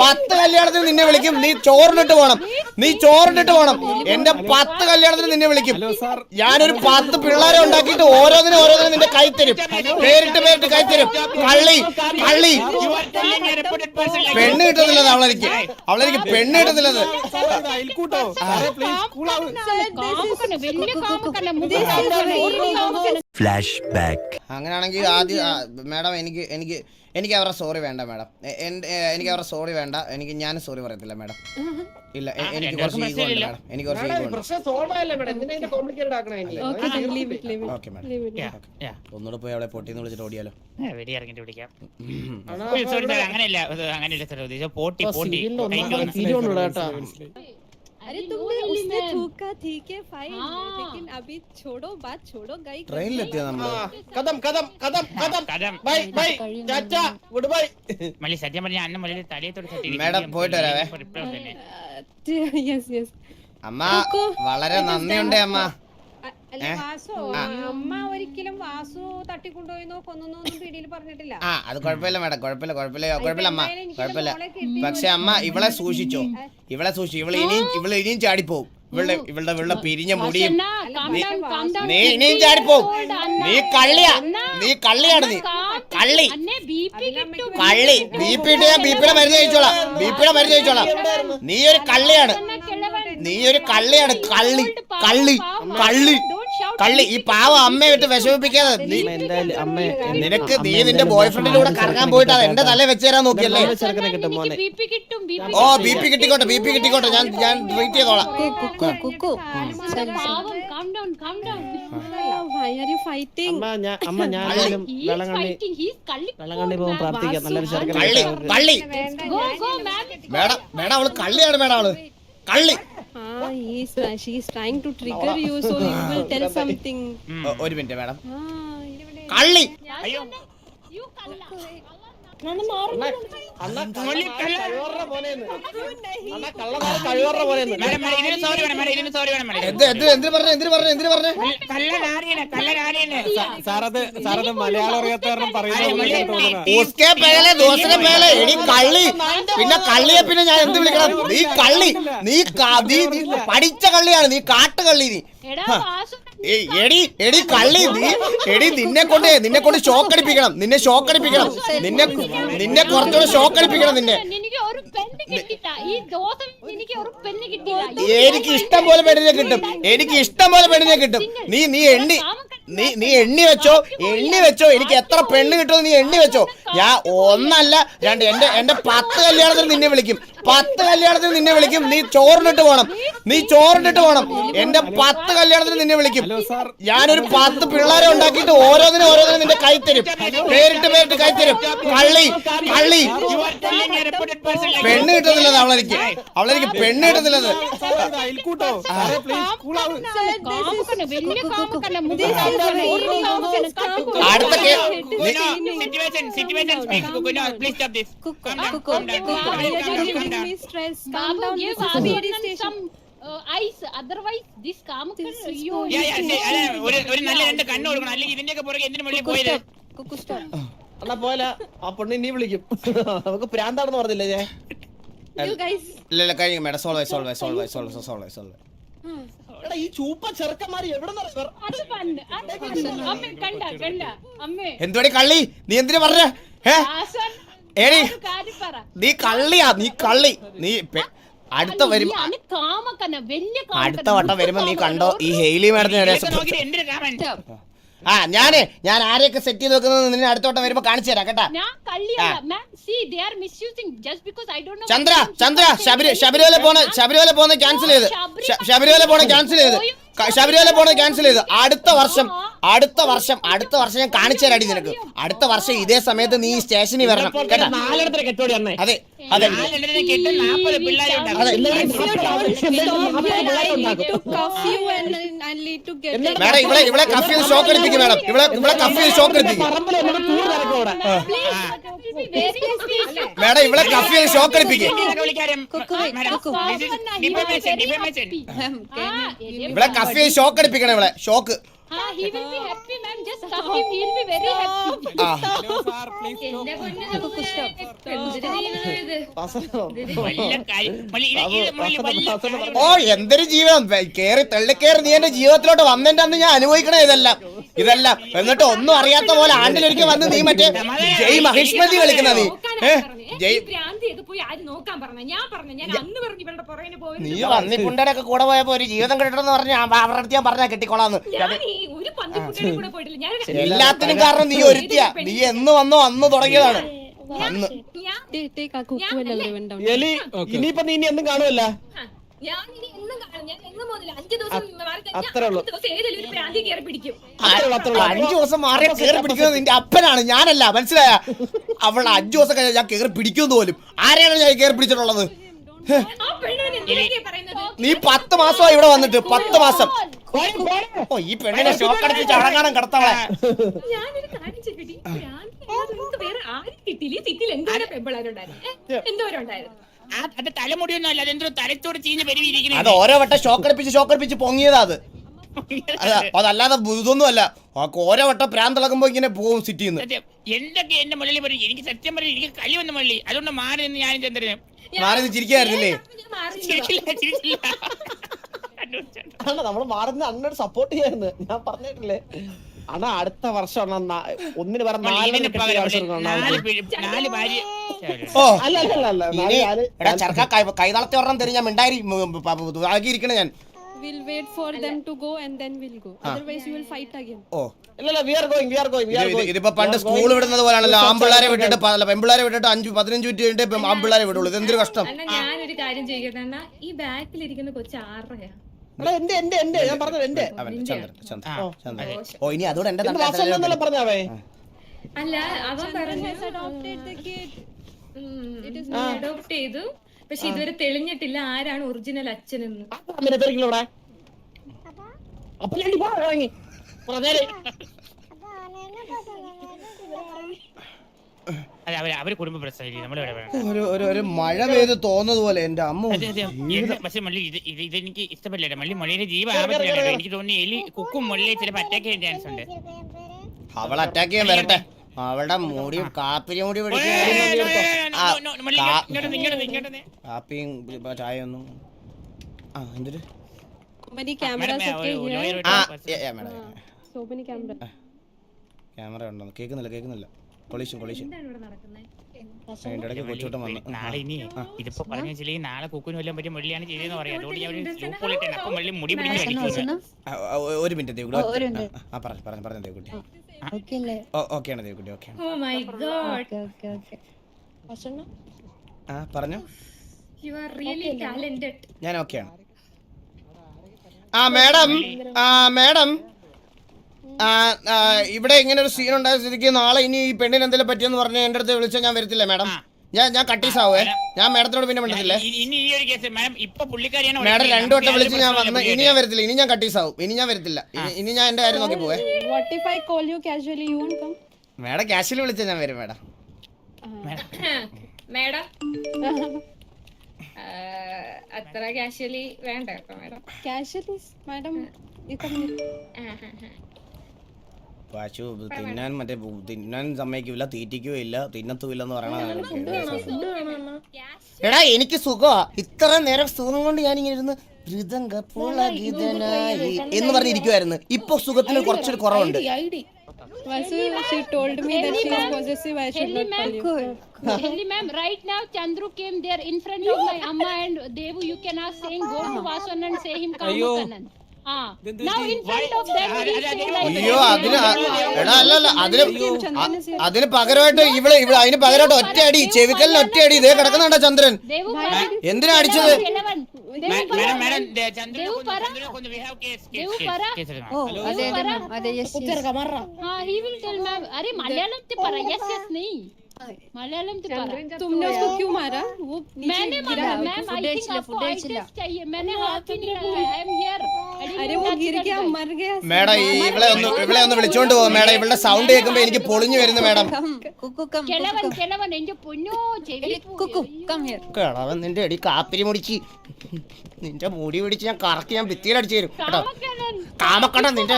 പത്ത് കല്യാണത്തിന് നിന്നെ വിളിക്കും. നീ ചോറിനിട്ട് പോണം. നീ ചോറിനിട്ട് പോണം. എന്റെ പത്ത് കല്യാണത്തിന് നിന്നെ വിളിക്കും. ഞാനൊരു പത്ത് പിള്ളേരെ ഉണ്ടാക്കിയിട്ട് ഓരോന്നിനും ഓരോന്നിനും നിന്റെ കൈ തരും. പേരിട്ട് പേരിട്ട് കൈ തരും. കള്ളി കള്ളി പെണ്ണ് കിട്ടുന്നില്ലത് അവളെനിക്ക്. അവളെനിക്ക് പെണ്ണ് കിട്ടുന്നില്ലത്. അങ്ങനെയാണെങ്കിൽ ആദ്യം മാഡം എനിക്ക് എനിക്ക് എനിക്ക് അവരുടെ സോറി വേണ്ട മാഡം എനിക്ക് അവരുടെ സോറി വേണ്ട. എനിക്ക് ഞാൻ സോറി പറയത്തില്ല മാഡം ഇല്ല എനിക്ക് കുറച്ച് ഈഗോ ഉണ്ട് മനസ്സിലായില്ല. മാഡം എനിക്ക് കുറച്ച് ഈഗോ ഉണ്ട്. Okay madam. ഒന്നുകൂടെ പോയി അവളെ പൊട്ടിന്ന് വിളിച്ചിട്ട് ഓടിയാലോ? വെടി ഇറങ്ങിട്ട് വിളിക്കാം. അങ്ങനെയല്ല അങ്ങനെയല്ല സാർ പോട്ടി പോട്ടി. उसने थूका ठीक है फाइन हाँ। लेकिन अभी छोड़ो बात छोड़ो गई ട്രെയിനിലെത്തിയ ആ, നമ്മള് കഥം കഥം കഥം കഥം കഥം bye bye tata good bye മല്ലി സത്യം പറഞ്ഞ അന്ന മല്ലി തലയത്തോട് തട്ടി മാഡം, പോയിട്ട് വരാവേ. തന്നെ यस यस അമ്മ വളരെ നന്ദിയുണ്ട് അമ്മ അല്ല ഏ? വാസു ആ. അമ്മ ഒരിക്കലും വാസു തട്ടിക്കൊണ്ടുപോയിന്നോ കൊന്നൊന്നും പിടിയിൽ പറഞ്ഞിട്ടില്ല ആ അത് കുഴപ്പമില്ല മാഡം കുഴപ്പമില്ല കുഴപ്പമില്ല കുഴപ്പമില്ല അമ്മ എന്തായാലും എനിക്ക് കുഴപ്പമില്ല മോളെ കിട്ടി. പക്ഷെ അമ്മ ഇവളെ സൂക്ഷിച്ചോ ഇവളെ സൂക്ഷിച്ചു ഇവളെ ഇനിയും ഇവളെ ഇനിയും ചാടിപ്പോവും ഇവളുടെ ഇവളുടെ ഇവളുടെ പിരിഞ്ഞ മുടിയും നീ ഇനിയും ചാടിപ്പോ നീ കള്ളിയാ. നീ കള്ളിയാണ് നീ. കള്ളി. കള്ളി. ബി പി ഇട്ട് ഞാൻ ബി പിയുടെ മരുന്ന് കഴിച്ചോളാം. ബി പിയുടെ മരുന്ന് കഴിച്ചോളാം. നീ ഒരു കള്ളിയാണ്. നീ ഒരു കള്ളിയാണ്. കള്ളി. കള്ളി. കള്ളി. കള്ളി ഈ പാവ അമ്മയെ വിട്ട് വിഷമിപ്പിക്കാതെ നീ നിനക്ക് നീ നിന്റെ ബോയ്ഫ്രണ്ടിന്റെ കൂടെ കറങ്ങാൻ പോയിട്ട് അത് എന്റെ തല വെച്ച് തരാൻ നോക്കിയല്ലേ? ബിപി കിട്ടും ബിപി ഓ ബി പി കിട്ടിക്കോട്ടെ ബി പി കിട്ടിക്കോട്ടെ ഞാൻ ഞാൻ ട്രീറ്റ് ചെയ്തോളാം. കുക്കു ശരി വൈ ആർ യു ഫൈറ്റിംഗ് ഞാൻ അമ്മ കള്ളി കള്ളി മേഡം മേഡം അവൾ കള്ളിയാണ് മേഡം അവൾ. കള്ളി ah ഒരു മിനിറ്റ് മേഡം ah കള്ളി അയ്യോ you കള്ള സാറത് സാറത് മലയാളം അറിയാത്ത കാരണം പറയുന്നത് ഉസ്കെ പേലെ ദോസരെ പേലെ എടി കള്ളി. പിന്നെ കള്ളിയെ പിന്നെ ഞാൻ എന്ത് വിളിക്കണം? നീ കള്ളി നീ നീ നീ പഠിച്ച കള്ളിയാണ് നീ കാട്ടുകള്ളി നീ എടാ എടി കള്ളി നീ എടി നിന്നെ കൊണ്ട് നിന്നെ കൊണ്ട് ഷോക്ക് അടിപ്പിക്കണം. നിന്നെ ഷോക്ക് അടിപ്പിക്കണം. നിന്നെ നിന്നെ കുറച്ചുകൂടെ ഷോക്ക് അടിപ്പിക്കണം നിന്നെ. എനിക്ക് ഇഷ്ടം പോലെ പെണ്ണിനെ കിട്ടും. എനിക്ക് ഇഷ്ടം പോലെ പെണ്ണിനെ കിട്ടും. നീ നീ എണ്ണി നീ നീ എണ്ണി വെച്ചോ എണ്ണി വെച്ചോ. എനിക്ക് എത്ര പെണ്ണ് കിട്ടുമെന്ന് നീ എണ്ണി വെച്ചോ. ഞാൻ ഒന്നല്ല രണ്ട് എന്റെ എന്റെ പത്ത് കല്യാണത്തിന് നിന്നെ വിളിക്കും. പത്ത് കല്യാണത്തിന് നിന്നെ വിളിക്കും നീ ചോറിനിട്ട് പോണം നീ ചോറിനിട്ട് പോണം എന്റെ പത്ത് കല്യാണത്തിന് നിന്നെ വിളിക്കും ഞാനൊരു പത്ത് പിള്ളേരെ ഉണ്ടാക്കിയിട്ട് ഓരോന്നിനും ഓരോന്നിനും നിന്റെ കൈ തരും പേരിട്ട് പേരിട്ട് കൈ തരും കള്ളി കള്ളി പെണ്ണ് കിട്ടുന്നില്ലത് അവളെനിക്ക് അവളെനിക്ക് പെണ്ണ് കിട്ടുന്നില്ലത് അടുത്ത കേ- നീ- Down, stress? Calm Babu, down. give some uh, ice. Otherwise, this കാമുകൻ This is അയ്യോ police Yeah, yeah, ശരി. അല്ല, ഒരു ഒരു നല്ല രണ്ട് കണ്ണ് കൊടുക്കണം അല്ലെങ്കിൽ ഇതിന്റെയൊക്കെ പുറകെ എന്തിനു മുകളിൽ Cuckoo, പോയത് stop. Cuckoo, stop. അണ്ണാ പോലെ ആ പെണ്ണ് നീ വിളിക്കും നമുക്ക് പ്രാന്താണെന്ന് പറഞ്ഞില്ലേ ഞാൻ You guys. ഇല്ല ഇല്ല കഴിഞ്ഞു madam solve solve solve solve solve solve എടാ ഈ ചൂപ്പ ചെറുക്കന്മാര് എവിടെ അത് പണ്ട് അത് പണ്ട് അമ്മ കണ്ട കണ്ട അമ്മേ എന്തുവാടി കള്ളി നീ എന്തിനു പറഞ്ഞ ഏ ആശാൻ നീ കള്ളിയാ നീ കള്ളി. നീ അടുത്ത വരും നീ ആണ് കാമക്കന വലിയ അടുത്ത വട്ടം വരുമ്പോ നീ കണ്ടോ ഈ ഹെയിലി മാഡത്തിന്? ആ ഞാനേ ഞാൻ ആരെയൊക്കെ സെറ്റ് ചെയ്ത് വെക്കുന്നത് നിന്നെ അടുത്ത വട്ടം വരുമ്പോ കാണിച്ചു തരാം കേട്ടാ. ചന്ദ്ര ചന്ദ്ര ശബരി ശബരിമല പോണ ശബരിമല പോണ ക്യാൻസൽ ചെയ്ത്. ശബരിമല പോണ ക്യാൻസൽ ചെയ്ത്. ശബരിമല പോണ ക്യാൻസൽ ചെയ്ത്. അടുത്ത വർഷം അടുത്ത വർഷം അടുത്ത വർഷം ഞാൻ കാണിച്ചു തരാടി നിനക്ക്. അടുത്ത വർഷം ഇതേ സമയത്ത് നീ സ്റ്റേഷനിൽ വരണം കേട്ടാ? നാലിടത്തിന് കെട്ടോടി അണ്ണേ അതെ അതെ. മേഡം ഇവിടെ ഇവിടെ കഫ്യൂ ഷോക്ക് എടുപ്പിക്കും മേഡം. ഇവിടെ ഇവിടെ കഫ്യൂ ഷോക്ക് മേഡം ഇവിടെ കഫ്യൂ ഷോക്ക്. ഇവിടെ കഫ്യൂ ഷോക്ക് എടുപ്പിക്കണം ഇവിടെ shock he will be happy ma'am. Just him be very happy. എന്റെ പൊന്നു എന്തൊരു ഇത് ഓ എന്തൊരു ജീവിതം വെ- കേറി തള്ളിക്കേറി നീ എന്റെ ജീവിതത്തിലോട്ട് വന്നതിന്റെ അന്ന് ഞാൻ അനുഭവിക്കണേ ഇതെല്ലാം. ഇതെല്ലാം. എന്നിട്ട് ഒന്നും അറിയാത്ത പോലെ ആണ്ടിലൊരിക്കൽ വന്ന് നീ മറ്റേ ജയ് മഹിഷ്മതി കളിക്കുന്ന നീ. ഏ? ജയ് ഭ്രാന്തി ചെയ്ത് പോയി ആര് നോക്കാൻ പറഞ്ഞ? ഞാൻ പറഞ്ഞു ഞാൻ അന്ന് പറഞ്ഞു ഇവരുടെ പുറകിന് പോയി നീ വന്നിട്ടുണ്ടൊക്കെ കൂടെ പോയപ്പോ ഒരു ജീവിതം കിട്ടണമെന്ന് പറഞ്ഞ അവരുടെ അടുത്ത് ഞാൻ പറഞ്ഞാ കിട്ടിക്കോളാന്ന്. ഞാൻ ഈ ഒരു പന്തിക്കുട്ടിയുടെ കൂടെ പോയിട്ടില്ല. ഞാൻ എല്ലാത്തിനും കാരണം നീ ഒരുത്തിയ. നീ എന്ന് വന്നോ അന്ന് തുടങ്ങിയതാണ്. അന്ന്. ഞാൻ. എലി ഇനിയിപ്പൊ നീ ഇനി എന്നും കാണുമല്ല ആ, ഞാൻ ഇനി എന്നും കാണും. ഞാൻ എന്നും അഞ്ചു ദിവസം മാറി കഴിഞ്ഞാൽ അത്രേ ഉള്ളൂ. അഞ്ച് ദിവസം ഏതെങ്കിലും ഒരു ഭ്രാന്തി കയറി പിടിക്കും. അഞ്ചു ദിവസം മാറിയ കേറി പിടിക്കുന്നത് നിന്റെ അപ്പനാണ്. ഞാനല്ല മനസ്സിലായ? അവൾ അഞ്ചു ദിവസം കഴിഞ്ഞാൽ ഞാൻ കയറി പിടിക്കുന്നു പോലും. ആരെയാണ് ഞാൻ കയറി പിടിച്ചിട്ടുള്ളത്? ആ പെണ്ണിന് എന്തൊക്കെയാ പറയുന്നത്? നീ പത്ത് മാസമായി ഇവിടെ വന്നിട്ട് പത്ത് മാസം. ഓ ഈ പെണ്ണിനെ ഷോക്ക് അടിപ്പിച്ച് അടങ്ങാനും കിടത്തവളെ. ഞാനൊരു കാര്യം ചെയ്യടി നിനക്ക് വേറെ ആരും കിട്ടിയില്ല? ഈ സിറ്റിയിൽ എന്തോരം പെമ്പിളാരുണ്ടായിരുന്നു എന്തോരം ഉണ്ടായിരുന്നു. ആ അത് തലമുടിയൊന്നും അല്ല അതെന്തോ തലത്തോട് ചീഞ്ഞ് അത് പെരുവിരിക്കുന്നത് ഓരോ വട്ടം ഷോക്ക് അടിപ്പിച്ച് ഷോക്ക് അടിപ്പിച്ച് പൊങ്ങിയതാ അത്. അത അതല്ലാതെ ഇതൊന്നും അല്ല. ഓരോ വട്ടം പ്രാന്തിളക്കുമ്പോ ഇങ്ങനെ പോകും സിറ്റിന്ന് എന്തൊക്കെ എന്റെ മുള്ളിൽ പറയും? എനിക്ക് സത്യം പറയും എനിക്ക് കളി വന്ന മള്ളി. അതുകൊണ്ട് മാറി നിന്ന് ഞാനും ചന്ദ്രനും മാറി ചിരിക്കായിരുന്നില്ലേ? ഞാൻ ചിരിച്ചില്ല ചിരിച്ചില്ല. കണ്ടുപിടിച്ചോ. നമ്മൾ നമ്മൾ മാറുന്ന അണ്ണോട് സപ്പോർട്ട് ചെയ്യാന്ന് ഞാൻ പറഞ്ഞിട്ടില്ലേ? അണ അടുത്ത വർഷം ഒന്നിന് പറഞ്ഞ കൈതളത്തെ ഒരെണ്ണം തരും ഞാൻ മിണ്ടായി ആക്കിയിരിക്കണ ഞാൻ. We'll wait for them to go and then we'll go. Otherwise, you will fight again. ഓ. ഇല്ല ഇല്ല we are going we are going we are going ഇതിപ്പോ പണ്ട് സ്കൂൾ വിടുന്നത് പോലാണല്ലോ ആമ്പിള്ളാരെ വിട്ടിട്ട് പെമ്പിള്ളാരെ വിട്ടിട്ട് അഞ്ച് പതിനഞ്ച് മിനിറ്റ് കഴിഞ്ഞിട്ട് ആമ്പിള്ളാരെ വിടുള്ളൂ. ഇതെന്തൊരു കഷ്ടം അണ്ണാ ഞാനൊരു കാര്യം ചെയ്യട്ടെ ഈ ഈ ബാക്കിലിരിക്കുന്ന കൊച്ചു ആറരയാ. എന്റെ എന്റെ എന്റെ ഞാൻ പറഞ്ഞത് എന്റെ. അവൻ ചന്ദ്രൻ ചന്ദ്രൻ ചന്ദ്രൻ. ഓ ഇനി അതോടെ എന്റെ തലയിൽ പറഞ്ഞാവേ? അല്ല അവൻ പറഞ്ഞു. അഡോപ്റ്റ് ചെയ്തു. പക്ഷെ ഇതുവരെ തെളിഞ്ഞിട്ടില്ല ആരാണ് ഒറിജിനൽ തിരക്കില്ല ഇവിടെ. അപ്പൊ ഞാൻ ഇറങ്ങി. പറഞ്ഞാലേ അതെ. അവർ അവർ കുടുംബ പ്രശ്നം നമ്മളിവിടെ വേണം ഒരു ഒരു ഒരു മഴ പെയ്ത് തോന്നുന്നത് പോലെ എന്റെ അമ്മ അതെ അതെ. എന്നെ- പക്ഷെ മള്ളി ഇത് ഇത് ഇതെനിക്ക് ഇഷ്ടപ്പെടില്ല മള്ളി മള്ളിയുടെ ജീവ ആപത്തിലാണ് എനിക്ക് തോന്നി എലി കുക്കും മള്ളിയെ ചിലപ്പോ അറ്റാക്ക് ചെയ്യാൻ ചാൻസ് ഉണ്ട്. അവൾ അറ്റാക്ക് ചെയ്യാൻ വരട്ടെ. അവളുടെ മുടി കാപ്പിരി മുടി പിടിച്ച് ആ, കാ-. കാപ്പിയും ഇപ്പൊ ചായയൊന്നും ആ എന്തൊരു? So many cameras here. ആ മേഡം ക്യാമറ ഉണ്ടോ? കേക്കുന്നില്ല കേൾക്കുന്നില്ല. കൊളീഷൻ കൊളീഷൻ എന്താണ് ഇവിടെ നടക്കുന്നത് അതിന്റെ ഇടയ്ക്ക് കൊച്ചൂട്ടം വന്ന്. നാളെ ഇനി ഇതിപ്പോ പറഞ്ഞു വെച്ചില്ലെങ്കിൽ നാളെ കുക്കിന് വല്ലതും പറ്റിയ മള്ളിയാണ് ചെയ്തതെന്ന് പറയാം. അതുകൊണ്ട് ഞാൻ ഒരു സൂപ്പ് ഇട്ടേ അപ്പൊ മള്ളി മുടി പിടിച്ച് വലിക്കുന്നു ആ, ആ, ഒരു മിനിറ്റ് ദേവികുട്ടി ആ പറഞ്ഞു പറഞ്ഞു പറഞ്ഞു അല്ലേ ഓ ഓക്കെയാണ് Devukutti okay oh my god ആ പറഞ്ഞു. യു ആർ റിയലി ടാലന്റഡ് ഞാൻ ഓക്കെയാണ്. ആ മാഡം. ആ മാഡം. ആ ആ, ഇവിടെ ഇങ്ങനെ ഒരു സീൻ ഉണ്ടായ സ്ഥിതിക്ക് നാളെ ഇനി ഈ പെണ്ണിന് എന്തെങ്കിലും പറ്റിയെന്ന് പറഞ്ഞ് എന്റെ അടുത്ത് വിളിച്ചാൽ ഞാൻ വരത്തില്ല മാഡം. ഞാൻ ഞാൻ കട്ടീസ് ആവുമേ ഞാൻ മാഡത്തിനോട് പിന്നെ വിളിച്ചില്ലേ ഇനി- ഇനി ഈ ഒരു കേസ് മാഡം ഇപ്പൊ. രണ്ടു വട്ടം വിളിച്ച് ഞാൻ വന്ന് ഇനി ഞാൻ വരത്തില്ല ഇനി ഞാൻ കട്ടീസ് ആവും ഇനി ഞാൻ വരത്തില്ല. ഇനി- ഞാൻ എന്റെ കാര്യം നോക്കി പോവേ. What if call you casually? You won't come? Madam ക്യാഷിൽ വിളിച്ചാൽ ഞാൻ വരും മാഡം. മേഡം. അത്ര കാഷ്വലി വേണ്ട കേട്ടോ madam. Casually madam You come here. പശു തിന്നാൻ മറ്റേ തിന്നാൻ സമ്മതിക്കില്ല തിന്നത്തുമില്ല എന്ന് പറയണ എടാ എനിക്ക് സുഖമാ ഇത്ര നേരം സുഖം കൊണ്ട് ഞാൻ ഇങ്ങനെ ഇരുന്ന് മൃദംഗ പുളകിതനായി എന്ന് പറഞ്ഞിരിക്കുവായിരുന്നു ഇപ്പൊ സുഖത്തിന് കുറച്ചൊരു കുറവുണ്ട് Vasu, she told me that she is possessive. I should Helly not ma'am, call you. Helly ma'am, right now Chandru came there in front of my amma and Devu. You can ask saying go to Vasan and say him Kamakanan. Ah, now അയ്യോ അതിന് എടാ അല്ലല്ല അല്ല അതിന്. അതിന് പകരമായിട്ട് ഇവിടെ ഇവിടെ അതിന് പകരമായിട്ട് ഒറ്റയടി ചെവിക്കലിന് ഒറ്റയടി ഇതേ കിടക്കുന്നുണ്ടോ ചന്ദ്രൻ. എന്തിനാ അടിച്ചത്. മാഡം ചന്ദ്രനെ Devu കൊന്നു para. ചന്ദ്രനെ കൊന്നു we have case Devu case para. case എടുക്കണം. Devu para. हाँ he will tell ma'am. अरे मलयालम ते para. Yes yes नहीं. मलयालम ते para. तुमने उसको क्यों मारा वो मैंने नीचे गिरा मारा मैम आई थिंक आपको आई टेस्ट चाहिए मैंने हाथ ही नहीं लगाया आई एम हियर अरे वो गिर गया मर गया മേഡം ഈ ഇവളെ ഒന്ന് ഇവളെ ഒന്ന് വിളിച്ചോണ്ട് പോകും മേഡം ഇവളുടെ സൗണ്ട് കേൾക്കുമ്പോ എനിക്ക് പൊളിഞ്ഞു വരുന്നു മേഡം കിളവൻ കിളവൻ എന്റെ പൊന്നോ ചെവി കിളവൻ നിന്റെ അടി കാപ്പിരി മുടിച്ച് നിന്റെ മുടി പിടിച്ച് ഞാൻ കറക്കി ഞാൻ ഭിത്തിയിലടിച്ചു തരും കേട്ടോ കാമക്കണ്ണൻ നിന്റെ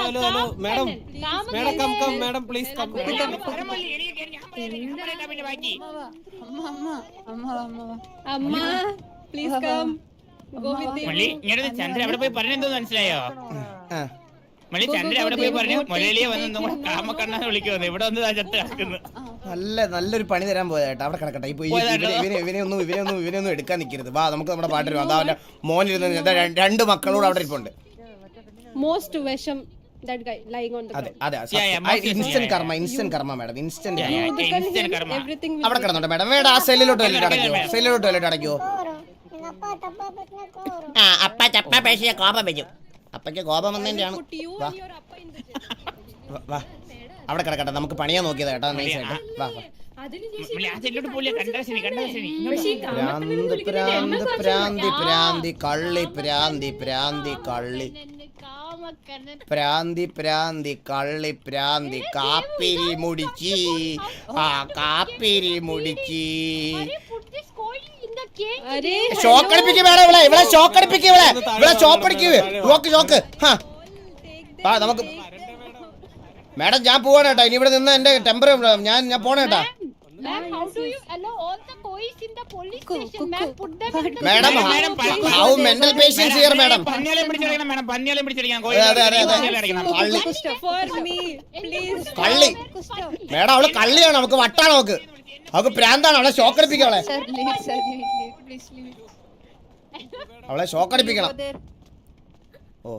hello, hello. Madam come come madam please come. അമ്മ with me. മള്ളി ഇങ്ങനെ ചന്ദ്ര അവിടെ പോയി പറഞ്ഞെന്തോ മനസ്സിലായോ. മള്ളി ചന്ദ്ര അവിടെ പോയി പറഞ്ഞു മുരളിയെ വന്ന് നമ്മുടെ കാമക്കണ്ണനെ വിളിക്കുമെന്ന് ഇവിടെ വന്ന് ചത്ത് കിടക്കുന്നു. നല്ല നല്ലൊരു പണി തരാൻ പോയതായിട്ട് അവിടെ കിടക്കട്ടെ. ഇപ്പൊ. ഇവനെ ഇവനെ ഇവനെയൊന്നും ഒന്നും ഇവനെ ഒന്നും ഇവനെ ഒന്നും എടുക്കാൻ നിൽക്കരുത്. വാ നമുക്ക് നമ്മുടെ പാട്ടിന് അതാ മോനിരുന്ന രണ്ട് മക്കളോട് അവിടെ ഇരിപ്പുണ്ട്. Most വിഷം ഇൻസ്റ്റന്റ് കർമ്മ ഇൻസ്റ്റന്റ് കർമ്മ മാഡം ഇൻസ്റ്റന്റ് അവിടെ കിടന്നോട്ടെ മാഡം ആ സെല്ലിലോട്ട് അടയ്ക്കോ. സെല്ലിലോട്ട് അടയ്ക്കോ ആ അപ്പ ചപ്പ പേശിയ കോപം അപ്പയ്ക്ക് കോപം വന്നതിന്റെയാണ് അവിടെ കിടക്കട്ടെ നമുക്ക് പണിയാൻ നോക്കിയതാ കേട്ടോ നൈസായിട്ട് വാ വാ. പ്രാന്ത് പ്രാന്ത് പ്രാന്തി പ്രാന്തി കള്ളി പ്രാന്തി പ്രാന്തി കള്ളി. പ്രാന്തി പ്രാന്തി കള്ളി പ്രാന്തി കാപ്പിരി മുടിച്ചി ആ കാപ്പിരി മുടിച്ചി ഷോക്ക് അടിപ്പിക്കുക വേണം ഇവിടെ ഇവിടെ ഷോക്ക് അടിപ്പിക്കുക ഇവിടെ ഇവിടെ ഷോക്ക് അടിക്കുക ഷോക്ക് ഷോക്ക് ആ നമുക്ക് മാഡം ഞാൻ പോവാണ് കേട്ടോ ഇനി ഇവിടെ നിന്ന് എന്റെ ടെമ്പർ ഞാൻ ഞാൻ പോണ കേട്ടാ Ma'am, how do you allow all the coins in the police station? Ma'am, put them in the madam madam, പിടിച്ചടിക്കണം പിടിച്ചടിക്കണം അതെ, അതെ, അതെ. അടിക്കണം കള്ളി. കള്ളി അവൾ കള്ളിയാണ് അവക്ക് വട്ടാണ് അവക്ക് അവക്ക് പ്രാന്താണ് അവളെ ഷോക്ക് അവളെ Sir, leave, sir, leave, leave. Please leave. അവളെ ഷോക്ക് അടിപ്പിക്കണം Go there. ഓ